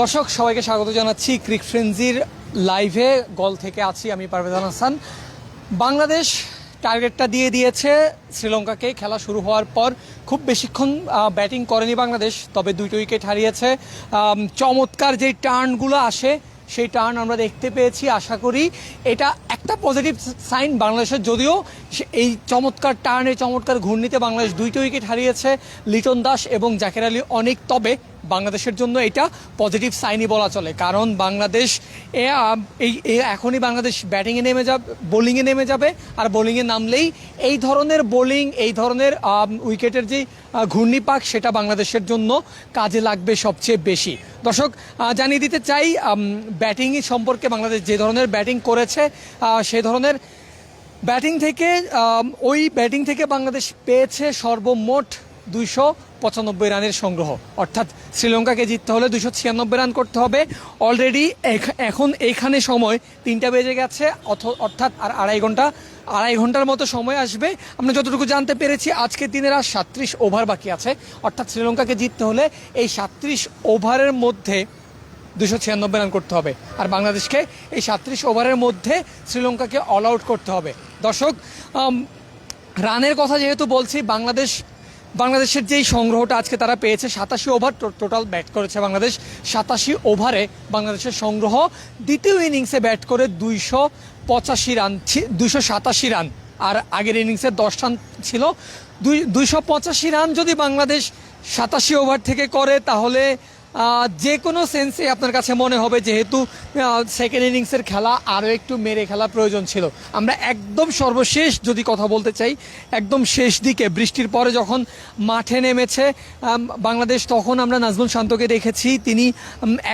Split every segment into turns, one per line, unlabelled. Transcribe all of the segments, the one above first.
দর্শক, সবাইকে স্বাগত জানাচ্ছি ক্রিক ফ্রেন্সির লাইভে গল থেকে আছি আমি পারভেজান হাসান। বাংলাদেশ টার্গেটটা দিয়ে দিয়েছে শ্রীলঙ্কাকে। খেলা শুরু হওয়ার পর খুব বেশিক্ষণ ব্যাটিং করেনি বাংলাদেশ, তবে দুইটো উইকেট হারিয়েছে। চমৎকার যেই টার্নগুলো আসে, সেই টার্ন আমরা দেখতে পেয়েছি, আশা করি। এটা একটা পজিটিভ সাইন বাংলাদেশের, যদিও এই চমৎকার টার্নে, চমৎকার ঘূর্ণিতে বাংলাদেশ দুইটো উইকেট হারিয়েছে লিটন দাস এবং জাকের আলী অনেক। তবে বাংলাদেশের জন্য এটা পজিটিভ সাইনই বলা চলে। কারণ বাংলাদেশ এই এখনই বাংলাদেশ ব্যাটিংয়ে নেমে যাবে বোলিংয়ে নেমে যাবে, আর বোলিংয়ে নামলেই এই ধরনের বোলিং এই ধরনের উইকেটের যে ঘূর্ণিপাক সেটা বাংলাদেশের জন্য কাজে লাগবে সবচেয়ে বেশি। দর্শক জানিয়ে দিতে চাই ব্যাটিং সম্পর্কে বাংলাদেশ যে ধরনের ব্যাটিং করেছে সে ধরনের ব্যাটিং থেকে ওই ব্যাটিং থেকে বাংলাদেশ পেয়েছে সর্বমোট দুইশো পঁচানব্বই রানের সংগ্রহ। অর্থাৎ শ্রীলঙ্কাকে জিততে হলে দুশো ছিয়ানব্বই রান করতে হবে। অলরেডি এখন এইখানে সময় তিনটা বেজে গেছে অর্থাৎ আর আড়াই ঘণ্টা, আড়াই ঘণ্টার মতো সময় আসবে। আমরা যতটুকু জানতে পেরেছি আজকের দিনের আর সাত্রিশ ওভার বাকি আছে। অর্থাৎ শ্রীলঙ্কাকে জিততে হলে এই সাত্রিশ ওভারের মধ্যে দুশো ছিয়ানব্বই রান করতে হবে। আর বাংলাদেশকে এই সাত্রিশ ওভারের মধ্যে শ্রীলঙ্কাকে অল আউট করতে হবে। দর্শক রানের কথা যেহেতু বলছি, বাংলাদেশ বাংলাদেশের যেই সংগ্রহটা আজকে তারা পেয়েছে, সাতাশি ওভার টোটাল ব্যাট করেছে বাংলাদেশ। সাতাশি ওভারে বাংলাদেশের সংগ্রহ দ্বিতীয় ইনিংসে ব্যাট করে দুইশো পঁচাশি রান দুইশো সাতাশি রান আর আগের ইনিংসে দশ রান ছিল। দুই দুইশো পঁচাশি রান যদি বাংলাদেশ সাতাশি ওভার থেকে করে, তাহলে যে কোনো সেন্সে আপনার কাছে মনে হবে যেহেতু সেকেন্ড ইনিংসের খেলা আরও একটু মেরে খেলা প্রয়োজন ছিল। আমরা একদম সর্বশেষ যদি কথা বলতে চাই, একদম শেষ দিকে, বৃষ্টির পরে যখন মাঠে নেমেছে বাংলাদেশ, তখন আমরা নাজমুল শান্তকে দেখেছি, তিনি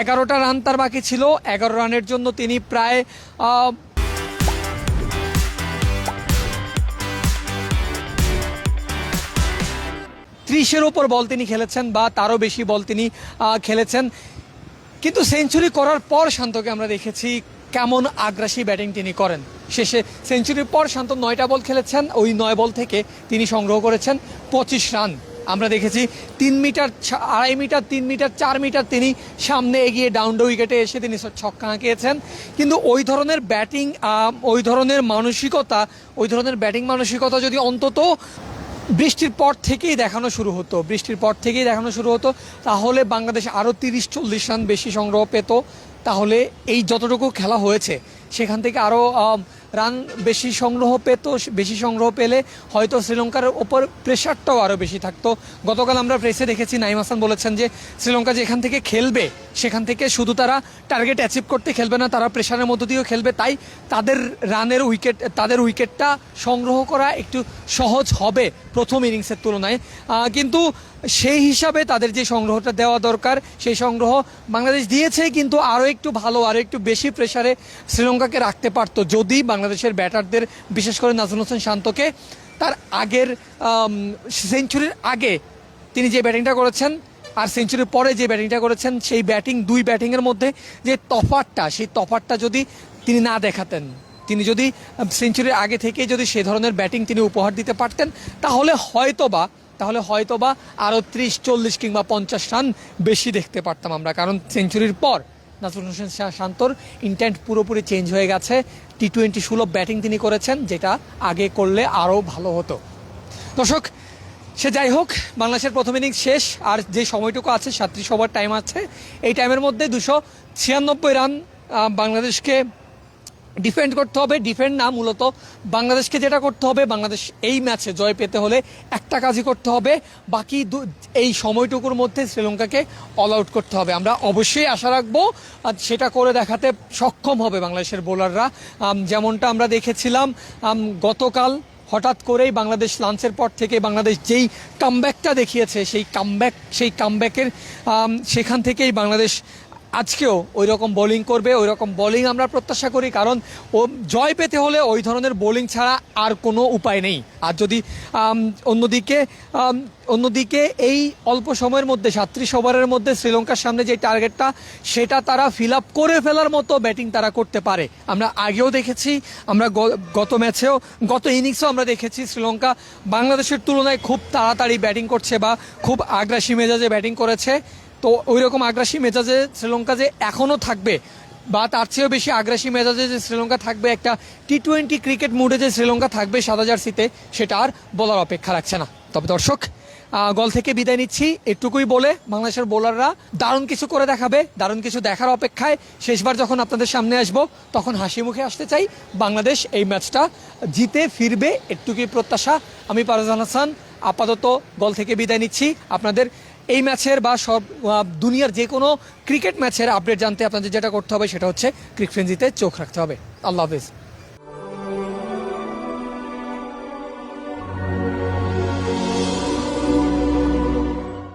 এগারোটা রান তার বাকি ছিল। এগারো রানের জন্য তিনি প্রায় ত্রিশের ওপর বল তিনি খেলেছেন বা তারও বেশি বল তিনি খেলেছেন। কিন্তু সেঞ্চুরি করার পর শান্তকে আমরা দেখেছি কেমন আগ্রাসী ব্যাটিং তিনি করেন। শেষে সেঞ্চুরির পর শান্ত নয়টা বল খেলেছেন, ওই নয় বল থেকে তিনি সংগ্রহ করেছেন পঁচিশ রান। আমরা দেখেছি তিন মিটার আড়াই মিটার, তিন মিটার, চার মিটার তিনি সামনে এগিয়ে ডাউন ডো উইকেটে এসে তিনি ছক্কা হাঁকিয়েছেন কিন্তু ওই ধরনের ব্যাটিং ওই ধরনের মানসিকতা, ওই ধরনের ব্যাটিং মানসিকতা যদি অন্তত বৃষ্টির পর থেকেই দেখানো শুরু হতো। বৃষ্টির পর থেকেই দেখানো শুরু হতো। তাহলে বাংলাদেশ আরও তিরিশ চল্লিশ রান বেশি সংগ্রহ পেত। তাহলে এই যতটুকু খেলা হয়েছে, সেখান থেকে আরও রান বেশি সংগ্রহ পেত, বেশি সংগ্রহ পেলে হয়তো শ্রীলঙ্কার ওপর প্রেশারটাও আরও বেশি থাকতো। গতকাল আমরা প্রেসে দেখেছি, নাইম হাসান বলেছেন যে শ্রীলঙ্কা যেখান থেকে খেলবে, সেখান থেকে শুধু তারা টার্গেট অ্যাচিভ করতে খেলবে না, তারা প্রেশারের মধ্য দিয়েও খেলবে, তাই তাদের রানের উইকেট, তাদের উইকেটটা সংগ্রহ করা একটু সহজ হবে প্রথম ইনিংসের তুলনায়। কিন্তু সেই হিসাবে তাদের যে সংগ্রহটা দেওয়া দরকার, সেই সংগ্রহ বাংলাদেশ দিয়েছে, কিন্তু আরও একটু ভালো আরও একটু বেশি প্রেশারে শ্রীলঙ্কাকে রাখতে পারতো, যদি বাংলাদেশের ব্যাটারদের, বিশেষ করে নাজমুল হোসেন শান্তকে, তার আগের সেঞ্চুরির আগে তিনি যে ব্যাটিংটা করেছেন আর সেঞ্চুরির পরে যে ব্যাটিংটা করেছেন, সেই ব্যাটিং, দুই ব্যাটিংয়ের মধ্যে যে তফাতটা, সেই তফাতটা যদি তিনি না দেখাতেন, তিনি যদি সেঞ্চুরির আগে থেকে যদি সে ধরনের ব্যাটিং তিনি উপহার দিতে পারতেন, তাহলে হয়তোবা তাহলে হয়তোবা আরও ত্রিশ, চল্লিশ কিংবা পঞ্চাশ রান বেশি দেখতে পারতাম আমরা, কারণ সেঞ্চুরির পর নাজরুল হোসেন শাহ শান্তর ইন্টেন্ট পুরোপুরি চেঞ্জ হয়ে গেছে। টি টোয়েন্টি সুলভ ব্যাটিং তিনি করেছেন, যেটা আগে করলে আরও ভালো হতো। দর্শক, সে যাই হোক, বাংলাদেশের প্রথম ইনিংস শেষ, আর যে সময়টুকু আছে, সাতত্রিশ ওভার টাইম আছে, এই টাইমের মধ্যে দুশো ছিয়ানব্বই রান বাংলাদেশকে ডিফেন্ড করতে হবে ডিফেন্ড না, মূলত বাংলাদেশকে যেটা করতে হবে, বাংলাদেশ এই ম্যাচে জয় পেতে হলে একটা কাজই করতে হবে, বাকি এই সময়টুকুর মধ্যে শ্রীলঙ্কাকে অল আউট করতে হবে। আমরা অবশ্যই আশা রাখব সেটা করে দেখাতে সক্ষম হবে বাংলাদেশের বোলাররা যেমনটা আমরা দেখেছিলাম গতকাল হঠাৎ করেই বাংলাদেশ লাঞ্চের পর থেকে বাংলাদেশ যেই কামব্যাকটা দেখিয়েছে, সেই কামব্যাক সেই কামব্যাকের সেখান থেকেই বাংলাদেশ আজকেও ওই রকম বোলিং করবে ওই রকম বোলিং আমরা প্রত্যাশা করি, কারণ ও জয় পেতে হলে ওই ধরনের বোলিং ছাড়া আর কোনো উপায় নেই। আর যদি অন্যদিকে অন্যদিকে এই অল্প সময়ের মধ্যে সাত্রিশ ওভারের মধ্যে শ্রীলঙ্কার সামনে যে টার্গেটটা সেটা তারা ফিল আপ করে ফেলার মতো ব্যাটিং তারা করতে পারে। আমরা আগেও দেখেছি, আমরা গত ম্যাচেও গত ইনিংসেও আমরা দেখেছি শ্রীলঙ্কা বাংলাদেশের তুলনায় খুব তাড়াতাড়ি ব্যাটিং করছে বা খুব আগ্রাসী মেজাজে ব্যাটিং করেছে। তো ওই রকম আগ্রাসী মেজাজে শ্রীলঙ্কা যে এখনও থাকবে, বা তার চেয়েও বেশি আগ্রাসী মেজাজে যে শ্রীলঙ্কা থাকবে, একটা টি টোয়েন্টি ক্রিকেট মুডে যে শ্রীলঙ্কা থাকবে সাদা জার্সিতে, সেটা আর বলার অপেক্ষা রাখছে না। তবে দর্শক গল থেকে বিদায় নিচ্ছি। এটুকুই বলে বাংলাদেশের বোলাররা দারুণ কিছু করে দেখাবে, দারুণ কিছু দেখার অপেক্ষায়। শেষবার যখন আপনাদের সামনে আসব, তখন হাসি মুখে আসতে চাই। বাংলাদেশ এই ম্যাচটা জিতে ফিরবে, এটুকুই প্রত্যাশা। আমি পারজান হাসান, আপাতত গল থেকে বিদায় নিচ্ছি। আপনাদের এই ম্যাচের বা সব দুনিয়ার যে কোনো ক্রিকেট ম্যাচের আপডেট জানতে আপনাদের যেটা করতে হবে সেটা হচ্ছে ক্রিক ফ্রেঞ্জিতে চোখ রাখতে হবে। আল্লাহ হাফিজ।